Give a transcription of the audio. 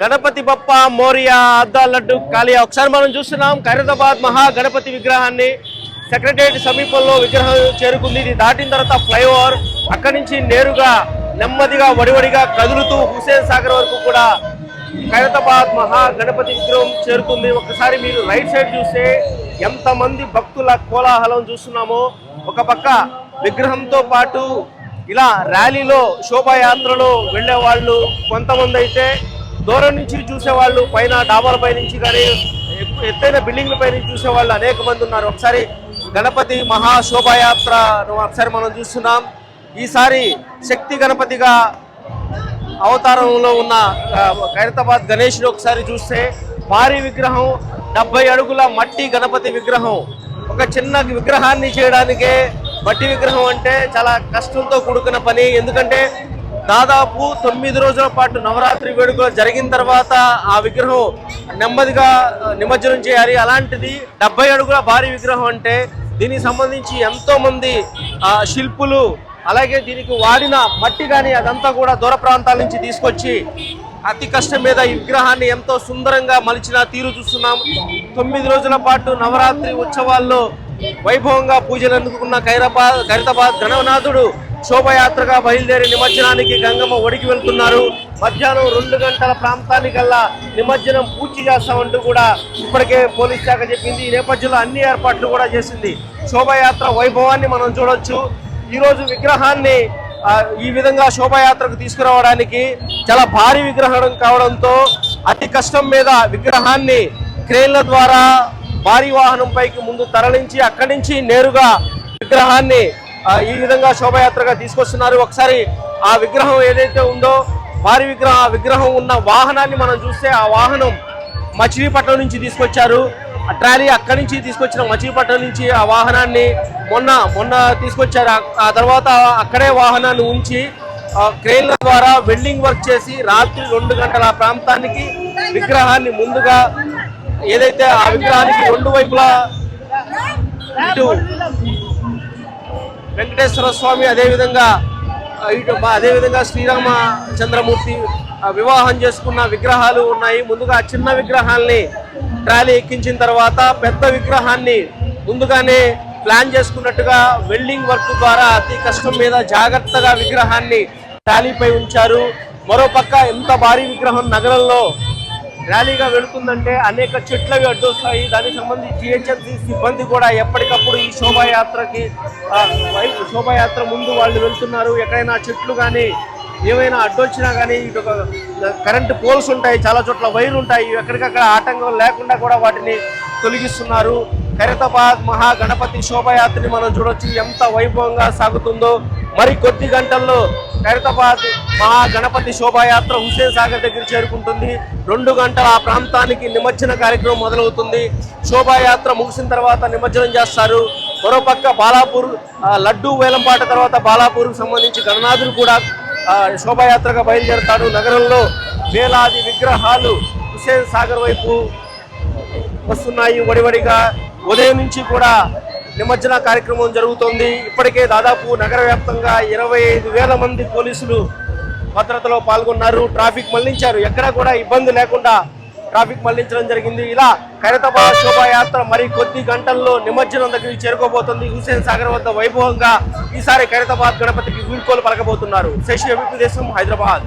గణపతి బప్ప మోరియా అద్దాల లడ్డు కాలియా. ఒకసారి మనం చూస్తున్నాం ఖైరతాబాద్ మహా గణపతి విగ్రహాన్ని సెక్రటరియట్ సమీపంలో విగ్రహం చేరుకుంది. ఇది దాటిన తర్వాత ఫ్లైఓవర్ అక్కడి నుంచి నేరుగా నెమ్మదిగా వడివడిగా కదులుతూ హుసేన్ సాగర్ వరకు కూడా ఖైరతాబాద్ మహా గణపతి విగ్రహం చేరుకుంది. ఒకసారి మీరు రైట్ సైడ్ చూస్తే ఎంతమంది భక్తుల కోలాహలం చూస్తున్నామో. ఒక పక్క విగ్రహంతో పాటు ఇలా ర్యాలీలో శోభాయాత్రలో వెళ్ళే వాళ్ళు కొంతమంది అయితే దూరం నుంచి చూసేవాళ్ళు పైన డాబాలపై నుంచి కానీ ఎక్కు- ఎత్తైన బిల్డింగ్ల పై నుంచి చూసేవాళ్ళు అనేక మంది ఉన్నారు. ఒకసారి గణపతి మహా శోభాయాత్రను ఒకసారి మనం చూస్తున్నాం. ఈసారి శక్తి గణపతిగా అవతారంలో ఉన్న ఖైరతాబాద్ గణేష్ని ఒకసారి చూస్తే భారీ విగ్రహం డెబ్బై అడుగుల మట్టి గణపతి విగ్రహం. ఒక చిన్న విగ్రహాన్ని చేయడానికే మట్టి విగ్రహం అంటే చాలా కష్టంతో కూడుకున్న పని. ఎందుకంటే దాదాపు తొమ్మిది రోజుల పాటు నవరాత్రి వేడుకలు జరిగిన తర్వాత ఆ విగ్రహం నెమ్మదిగా నిమజ్జనం చేయాలి. అలాంటిది డెబ్బై అడుగుల భారీ విగ్రహం అంటే దీనికి సంబంధించి ఎంతో మంది శిల్పులు అలాగే దీనికి వాడిన మట్టి కానీ అదంతా కూడా దూర ప్రాంతాల నుంచి తీసుకొచ్చి అతి కష్టం మీద ఈ విగ్రహాన్ని ఎంతో సుందరంగా మలిచిన తీరు చూస్తున్నాం. తొమ్మిది రోజుల పాటు నవరాత్రి ఉత్సవాల్లో వైభవంగా పూజలు అందుకున్న ఖైరాబాద్ ఖైరతాబాద్ గణనాథుడు శోభయాత్రగా బయలుదేరి నిమజ్జనానికి గంగమ్మ ఒడికి వెళ్తున్నారు. మధ్యాహ్నం రెండు గంటల ప్రాంతానికల్లా నిమజ్జనం పూర్తి చేస్తామంటూ కూడా ఇప్పటికే పోలీస్ శాఖ చెప్పింది. ఈ నేపథ్యంలో అన్ని ఏర్పాట్లు కూడా చేసింది. శోభయాత్ర వైభవాన్ని మనం చూడొచ్చు. ఈరోజు విగ్రహాన్ని ఈ విధంగా శోభయాత్రకు తీసుకురావడానికి చాలా భారీ విగ్రహం కావడంతో అతి కష్టం మీద విగ్రహాన్ని క్రేన్ల ద్వారా భారీ వాహనం పైకి ముందు తరలించి అక్కడి నుంచి నేరుగా విగ్రహాన్ని ఈ విధంగా శోభాయాత్రగా తీసుకొస్తున్నారు. ఒకసారి ఆ విగ్రహం ఏదైతే ఉందో వారి విగ్రహం ఆ విగ్రహం ఉన్న వాహనాన్ని మనం చూస్తే ఆ వాహనం మచిలీపట్నం నుంచి తీసుకొచ్చారు. ఆ ట్రాలీ అక్కడి నుంచి తీసుకొచ్చిన మచిలీపట్నం నుంచి ఆ వాహనాన్ని మొన్న మొన్న తీసుకొచ్చారు. ఆ- తర్వాత అక్కడే వాహనాన్ని ఉంచి క్రెయిన్ల ద్వారా వెల్డింగ్ వర్క్ చేసి రాత్రి రెండు గంటల ప్రాంతానికి విగ్రహాన్ని ముందుగా ఏదైతే ఆ విగ్రహానికి రెండు వైపులా ఇటు వెంకటేశ్వర స్వామి అదేవిధంగా ఇటు అదేవిధంగా శ్రీరామ చంద్రమూర్తి వివాహం చేసుకున్న విగ్రహాలు ఉన్నాయి. ముందుగా చిన్న విగ్రహాల్ని ట్రాలీ ఎక్కించిన తర్వాత పెద్ద విగ్రహాన్ని ముందుగానే ప్లాన్ చేసుకున్నట్టుగా వెల్డింగ్ వర్క్ ద్వారా అతి కష్టం మీద జాగ్రత్తగా విగ్రహాన్ని ట్రాలీపై ఉంచారు. మరోపక్క ఎంత భారీ విగ్రహం నగరంలో ర్యాలీగా వెళుతుందంటే అనేక చెట్లవి అడ్డొస్తాయి దానికి సంబంధించి జిహెచ్ఎంసీ సిబ్బంది కూడా ఎప్పటికప్పుడు ఈ శోభాయాత్రకి శోభాయాత్ర ముందు వాళ్ళు వెళ్తున్నారు. ఎక్కడైనా చెట్లు కానీ ఏమైనా అడ్డొచ్చినా కానీ ఇటు ఒక కరెంటు పోల్స్ ఉంటాయి. చాలా చోట్ల వైర్లు ఉంటాయి. ఎక్కడికక్కడ ఆటంకం లేకుండా కూడా వాటిని తొలగిస్తున్నారు. ఖైరతాబాద్ మహా గణపతి శోభాయాత్రని మనం చూడొచ్చు. ఎంత వైభవంగా సాగుతుందో మరి కొద్ది గంటల్లో ఖైరతాబాద్ మహాగణపతి శోభాయాత్ర హుస్సేన్ సాగర్ దగ్గర చేరుకుంటుంది. రెండు గంటల ఆ ప్రాంతానికి నిమజ్జన కార్యక్రమం మొదలవుతుంది. శోభాయాత్ర ముగిసిన తర్వాత నిమజ్జనం చేస్తారు. మరోపక్క బాలాపూర్ లడ్డూ వేలంపాట తర్వాత బాలాపూర్కు సంబంధించి గణనాథుడు కూడా శోభాయాత్రగా బయలుదేరతాడు నగరంలో వేలాది విగ్రహాలు హుస్సేన్ సాగర్ వైపు వస్తున్నాయి. వడివడిగా ఉదయం నుంచి కూడా నిమజ్జన కార్యక్రమం జరుగుతోంది. ఇప్పటికే దాదాపు నగర వ్యాప్తంగా ఇరవై ఐదు వేల మంది పోలీసులు భద్రతలో పాల్గొన్నారు. ట్రాఫిక్ మళ్ళించారు. ఎక్కడా కూడా ఇబ్బంది లేకుండా ట్రాఫిక్ మళ్ళించడం జరిగింది. ఇలా ఖైరతాబాద్ శోభాయాత్ర మరి కొద్ది గంటల్లో నిమజ్జనం దగ్గరికి చేరుకోబోతుంది. హుసేన్ సాగర్ వద్ద వైభవంగా ఈసారి ఖైరతాబాద్ గణపతికి వీడ్కోలు పలకబోతున్నారు. శశి అభివృద్ధి దేశం హైదరాబాద్.